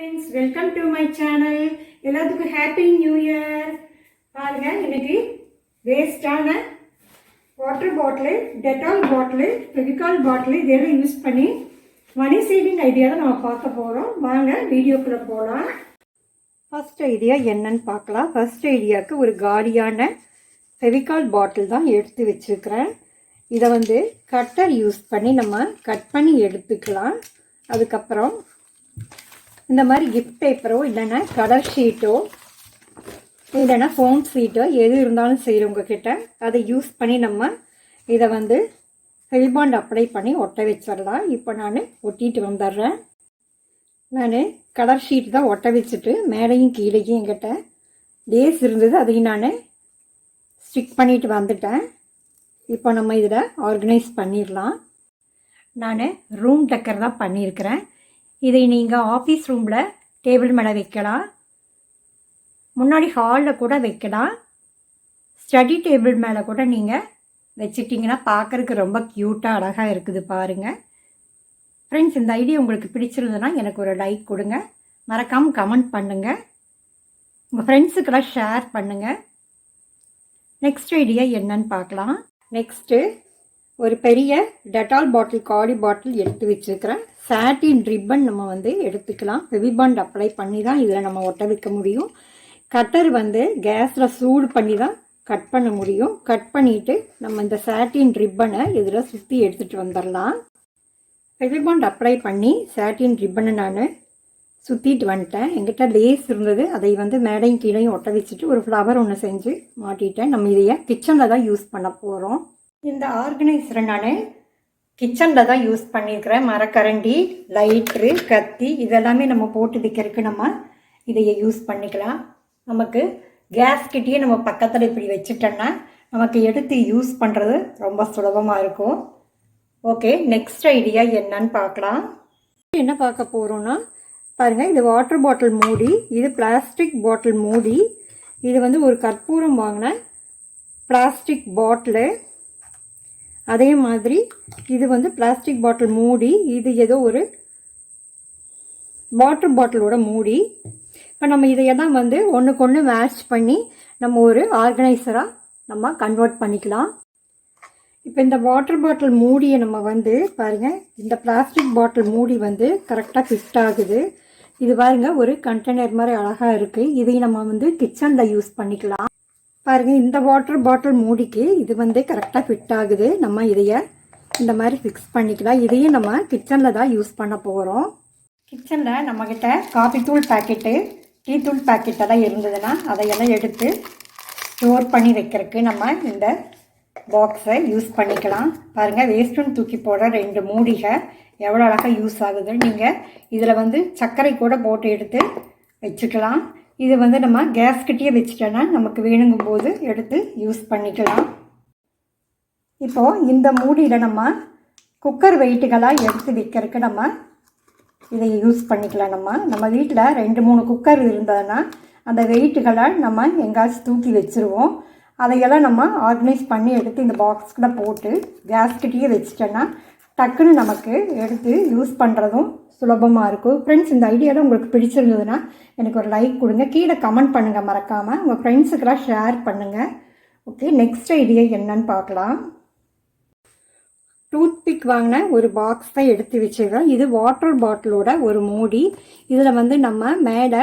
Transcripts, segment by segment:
Friends welcome to my channel எல்லாத்துக்கும் happy new year பாருங்க இன்னைக்கு வேஸ்டான water bottle Dettol bottle Fevicol bottle இதெல்லாம் use பண்ணி மணி சேவிங் ஐடியா தான் நம்ம பார்க்க போகிறோம் வாங்க வீடியோக்குள்ளே போகலாம் ஃபஸ்ட் ஐடியா என்னன்னு பார்க்கலாம். ஃபர்ஸ்ட் ஐடியாவுக்கு ஒரு காலியான ஃபெவிகால் பாட்டில் தான் எடுத்து வச்சுருக்கிறேன். இதை வந்து கட்டர் யூஸ் பண்ணி நம்ம கட் பண்ணி எடுத்துக்கலாம். அதுக்கப்புறம் இந்த மாதிரி கிஃப்ட் பேப்பரோ இல்லைன்னா கலர் ஷீட்டோ இல்லைன்னா ஃபோன் ஷீட்டோ எது இருந்தாலும் சரி உங்ககிட்ட அதை யூஸ் பண்ணி நம்ம இதை வந்து ஹெல்பாண்ட் அப்ளை பண்ணி ஒட்ட வச்சிடலாம். இப்போ நான் ஒட்டிட்டு வந்துடுறேன். நான் கலர் ஷீட் தான் ஒட்ட வச்சுட்டு மேலேயும் கீழேயும் என்கிட்ட டேஸ் இருந்தது அதையும் நான் ஸ்டிக் பண்ணிட்டு வந்துட்டேன். இப்போ நம்ம இதில் ஆர்கனைஸ் பண்ணிடலாம். நான் ரூம் டெக்கர் தான் பண்ணியிருக்கிறேன். இதை நீங்கள் ஆஃபீஸ் ரூமில் டேபிள் மேலே வைக்கலாம். முன்னாடி ஹாலில் கூட வைக்கலாம். ஸ்டடி டேபிள் மேலே கூட நீங்கள் வச்சுட்டிங்கன்னா பார்க்குறதுக்கு ரொம்ப க்யூட்டாக அழகாக இருக்குது பாருங்கள் ஃப்ரெண்ட்ஸ் இந்த ஐடியா உங்களுக்கு பிடிச்சிருந்ததுன்னா எனக்கு ஒரு லைக் கொடுங்க. மறக்காமல் கமெண்ட் பண்ணுங்கள் உங்கள் ஃப்ரெண்ட்ஸுக்கெல்லாம் ஷேர் பண்ணுங்கள் நெக்ஸ்ட் ஐடியா என்னன்னு பார்க்கலாம். நெக்ஸ்ட்டு ஒரு பெரிய டெட்டால் பாட்டில் காடி பாட்டில் எடுத்து வச்சுருக்கிறேன். சாட்டின் ரிப்பன் நம்ம வந்து எடுத்துக்கலாம். பெவிபாண்ட் அப்ளை பண்ணி தான் இதில் நம்ம ஒட்ட வைக்க முடியும். கட்டர் வந்து கேஸில் சூடு பண்ணி தான் கட் பண்ண முடியும். கட் பண்ணிவிட்டு நம்ம இந்த சாட்டின் ரிப்பனை இதில் சுற்றி எடுத்துகிட்டு வந்துடலாம் பெவிபாண்ட் அப்ளை பண்ணி சாட்டின் ரிப்பனை நான் சுற்றிட்டு வந்துட்டேன். எங்கிட்ட லேஸ் இருந்தது. அதை வந்து மேடையும் கீழையும் ஒட்ட வச்சுட்டு ஒரு ஃப்ளவர் ஒன்று செஞ்சு மாட்டிட்டேன். நம்ம இதையே கிச்சனில் தான் யூஸ் பண்ண போகிறோம் இந்த ஆர்கனைசரை நான் கிச்சனில் தான் யூஸ் பண்ணியிருக்கிறேன். மரக்கரண்டி லைட்ரு கத்தி இதெல்லாமே நம்ம போட்டு வைக்கிறதுக்கு நம்ம இதையை யூஸ் பண்ணிக்கலாம். நமக்கு கேஸ் கிட்டேயே நம்ம பக்கத்தில் இப்படி வச்சுட்டோன்னா நமக்கு எடுத்து யூஸ் பண்ணுறது ரொம்ப சுலபமாக இருக்கும். ஓகே நெக்ஸ்ட் ஐடியா என்னன்னு பார்க்கலாம். என்ன பார்க்க போகிறோன்னா பாருங்கள் இது வாட்டர் பாட்டில் மூடி இது பிளாஸ்டிக் பாட்டில் மூடி. இது வந்து ஒரு கற்பூரம் வாங்கின பிளாஸ்டிக் பாட்டிலு. அதே மாதிரி இது வந்து பிளாஸ்டிக் பாட்டில் மூடி இது ஏதோ ஒரு வாட்டர் பாட்டிலோட மூடி. இப்போ நம்ம இதையெல்லாம் வந்து ஒன்றுக்கு ஒன்று மேட்ச் பண்ணி நம்ம ஒரு ஆர்கனைசராக நம்ம கன்வெர்ட் பண்ணிக்கலாம். இப்போ இந்த வாட்டர் பாட்டில் மூடியை நம்ம வந்து பாருங்கள் இந்த பிளாஸ்டிக் பாட்டில் மூடி வந்து கரெக்டாக ஃபிட் ஆகுது. இது பாருங்க ஒரு கண்டெய்னர் மாதிரி அழகாக இருக்குது இதையும் நம்ம வந்து கிச்சனில் யூஸ் பண்ணிக்கலாம். பாருங்கள் இந்த வாட்டர் பாட்டில் மூடிக்கு இது வந்து கரெக்டாக ஃபிட் ஆகுது. நம்ம இதையை இந்த மாதிரி ஃபிக்ஸ் பண்ணிக்கலாம். இதையும் நம்ம கிச்சனில் தான் யூஸ் பண்ண போகிறோம் கிச்சனில் நம்மக்கிட்ட காஃபி தூள் பேக்கெட்டு டீ தூள் பேக்கெட்டெல்லாம் இருந்ததுன்னா அதையெல்லாம் எடுத்து ஸ்டோர் பண்ணி வைக்கிறதுக்கு நம்ம இந்த பாக்ஸை யூஸ் பண்ணிக்கலாம். பாருங்கள் வேஸ்ட்டுன்னு தூக்கி போட ரெண்டு மூடிகை எவ்வளோ அழகாக யூஸ் ஆகுது நீங்கள் இதில் வந்து சர்க்கரை கூட போட்டு எடுத்து வச்சுக்கலாம். இது வந்து நம்ம கேஸ்கிட்டே வச்சுட்டோன்னா நமக்கு வேணுங்கும் போது எடுத்து யூஸ் பண்ணிக்கலாம். இப்போது இந்த மூடியில் நம்ம குக்கர் வெயிட்டுகளாக எடுத்து வைக்கிறதுக்கு நம்ம இதை யூஸ் பண்ணிக்கலாம் நம்ம. நம்ம வீட்டில் ரெண்டு மூணு குக்கர் இருந்ததுன்னா அந்த வெயிட்டுகளை நம்ம எங்காச்சும் தூக்கி வச்சுருவோம். அதையெல்லாம் நம்ம ஆர்கனைஸ் பண்ணி எடுத்து இந்த பாக்ஸ்குள்ளே போட்டு கேஸ்கிட்டேயே வச்சுட்டோன்னா டக்குன்னு நமக்கு எடுத்து யூஸ் பண்ணுறதும் சுலபமாக இருக்கும். ஃப்ரெண்ட்ஸ் இந்த ஐடியாவில் உங்களுக்கு பிடிச்சிருந்ததுன்னா எனக்கு ஒரு லைக் கொடுங்க. கீழே கமெண்ட் பண்ணுங்கள் மறக்காமல் உங்கள் ஃப்ரெண்ட்ஸுக்கெல்லாம் ஷேர் பண்ணுங்கள் ஓகே நெக்ஸ்ட் ஐடியா என்னன்னு பார்க்கலாம். டூத் பிக் வாங்கின ஒரு பாக்ஸ் தான் எடுத்து வச்சுருக்கேன். இது வாட்டர் பாட்டிலோட ஒரு மூடி. இதில் வந்து நம்ம மேலே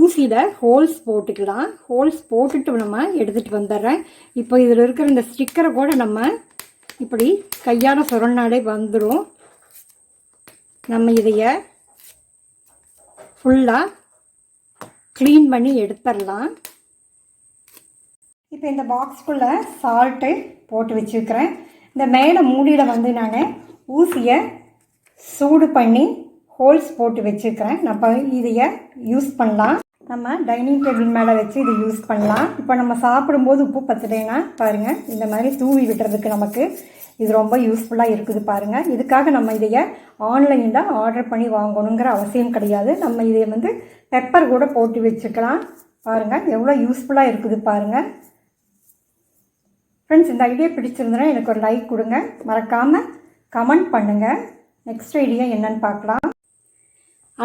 ஊசியில் ஹோல்ஸ் போட்டுக்கலாம். ஹோல்ஸ் போட்டுட்டு நம்ம எடுத்துகிட்டு வந்துடுறேன். இப்போ இதில் இருக்கிற இந்த ஸ்டிக்கரை கூட நம்ம இப்படி கையால் சுரண்டாலே வந்துடும் நம்ம இதைய ஃபுல்லாக க்ளீன் பண்ணி எடுத்துடலாம். இப்போ இந்த பாக்ஸ்க்குள்ளே சால்ட்டு போட்டு வச்சுருக்கிறேன். இந்த மேலே மூடியில் வந்து நான் ஊசியை சூடு பண்ணி ஹோல்ஸ் போட்டு வச்சுருக்கிறேன். நம்ம இதைய யூஸ் பண்ணலாம். நம்ம டைனிங் டேபிள் மேலே வச்சு இதை யூஸ் பண்ணலாம். இப்போ நம்ம சாப்பிடும்போது உப்பு பத்தலைன்னா பாருங்கள் இந்த மாதிரி தூவி விடுறதுக்கு நமக்கு இது ரொம்ப யூஸ்ஃபுல்லாக இருக்குது பாருங்கள் இதுக்காக நம்ம இதைய ஆன்லைனில் ஆர்டர் பண்ணி வாங்கணுங்கிற அவசியம் கிடையாது. நம்ம இதை வந்து பெப்பர் கூட போட்டு வச்சுக்கலாம். பாருங்கள் எவ்வளோ யூஸ்ஃபுல்லாக இருக்குது பாருங்கள் ஃப்ரெண்ட்ஸ் இந்த ஐடியா பிடிச்சிருந்தனா எனக்கு ஒரு லைக் கொடுங்க. மறக்காமல் கமெண்ட் பண்ணுங்கள் நெக்ஸ்ட் ஐடியா என்னன்னு பார்க்கலாம்.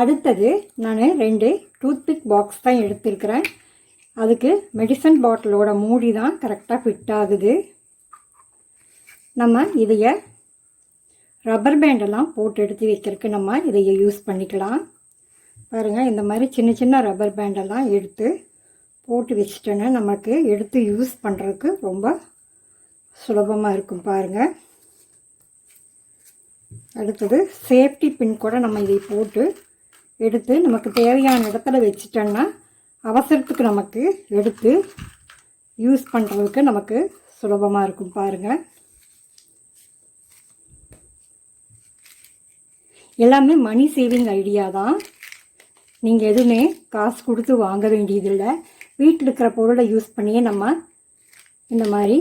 அடுத்தது நான் ரெண்டு டூத்பிக் பாக்ஸ் தான் எடுத்திருக்கிறேன். அதுக்கு மெடிசன் பாட்டிலோட மூடி தான் கரெக்டாக ஃபிட் ஆகுது. நம்ம இதைய ரப்பர் பேண்டெல்லாம் போட்டு எடுத்து வைக்கிறதுக்கு நம்ம இதைய யூஸ் பண்ணிக்கலாம். பாருங்கள் இந்த மாதிரி சின்ன சின்ன ரப்பர் பேண்டெல்லாம் எடுத்து போட்டு வச்சிட்டோன்னா நமக்கு எடுத்து யூஸ் பண்ணுறதுக்கு ரொம்ப சுலபமாக இருக்கும் பாருங்கள் அடுத்தது சேஃப்டி பின் கூட நம்ம இதை போட்டு எடுத்து நமக்கு தேவையான இடத்துல வச்சிட்டோன்னா அவசரத்துக்கு நமக்கு எடுத்து யூஸ் பண்ணுறதுக்கு நமக்கு சுலபமாக இருக்கும் பாருங்கள் எல்லாமே மணி சேவிங் ஐடியா தான். நீங்கள் எதுவுமே காசு கொடுத்து வாங்க வேண்டியதில்லை. வீட்டில் இருக்கிற பொருளை யூஸ் பண்ணியே நம்ம இந்த மாதிரி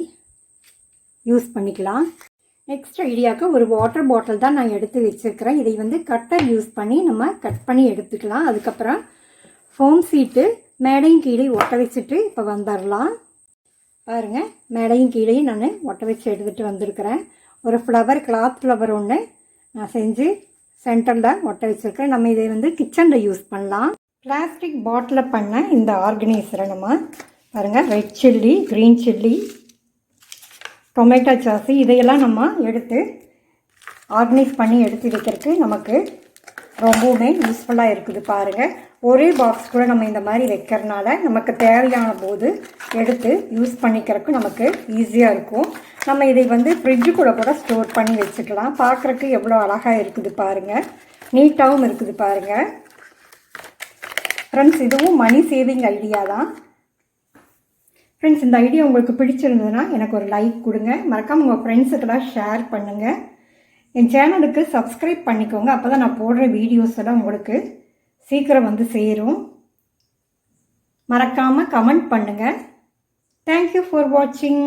யூஸ் பண்ணிக்கலாம். நெக்ஸ்ட் ஐடியாவுக்கு ஒரு வாட்டர் பாட்டில் தான் நான் எடுத்து வச்சுருக்கிறேன். இதை வந்து கட்டர் யூஸ் பண்ணி நம்ம கட் பண்ணி எடுத்துக்கலாம். அதுக்கப்புறம் ஃபோம் சீட்டு மேடையும் கீழே ஒட்ட வச்சுட்டு இப்போ வந்துடலாம் பாருங்கள் மேடையும் கீழேயும் நான் ஒட்ட வச்சு எடுத்துகிட்டு வந்திருக்கிறேன். ஒரு ஃப்ளவர் கிளாத் ஃப்ளவர் ஒன்று நான் செஞ்சு சென்டரில் ஒட்ட வச்சுருக்கிறேன். நம்ம இதை வந்து கிச்சனில் யூஸ் பண்ணலாம். பிளாஸ்டிக் பாட்டிலில் பண்ண இந்த ஆர்கனைசரை நம்ம பாருங்கள் red chilli green chilli tomato sauce இதையெல்லாம் நம்ம எடுத்து ஆர்கனைஸ் பண்ணி எடுத்து வைக்கிறதுக்கு நமக்கு ரொம்பவுமே யூஸ்ஃபுல்லாக இருக்குது பாருங்கள் ஒரே பாக்ஸ் கூட நம்ம இந்த மாதிரி வைக்கிறனால நமக்கு தேவையான போது எடுத்து யூஸ் பண்ணிக்கிறதுக்கு நமக்கு ஈஸியாக இருக்கும். நம்ம இதை வந்து ஃப்ரிட்ஜு கூட கூட ஸ்டோர் பண்ணி வச்சுக்கலாம். பார்க்குறக்கு எவ்வளோ அழகாக இருக்குது பாருங்கள் நீட்டாகவும் இருக்குது பாருங்கள் ஃப்ரெண்ட்ஸ் இதுவும் மணி சேவிங் ஐடியா தான். ஃப்ரெண்ட்ஸ் இந்த ஐடியா உங்களுக்கு பிடிச்சிருந்ததுன்னா எனக்கு ஒரு லைக் கொடுங்க. மறக்காமல் உங்கள் ஃப்ரெண்ட்ஸுக்கெல்லாம் ஷேர் பண்ணுங்கள் என் சேனலுக்கு சப்ஸ்கிரைப் பண்ணிக்கோங்க. அப்போ தான் நான் போடுற வீடியோஸ் எல்லாம் உங்களுக்கு சீக்கிரம் வந்து சேரும். மறக்காமல் கமெண்ட் பண்ணுங்கள் தேங்க்யூ ஃபார் வாட்சிங்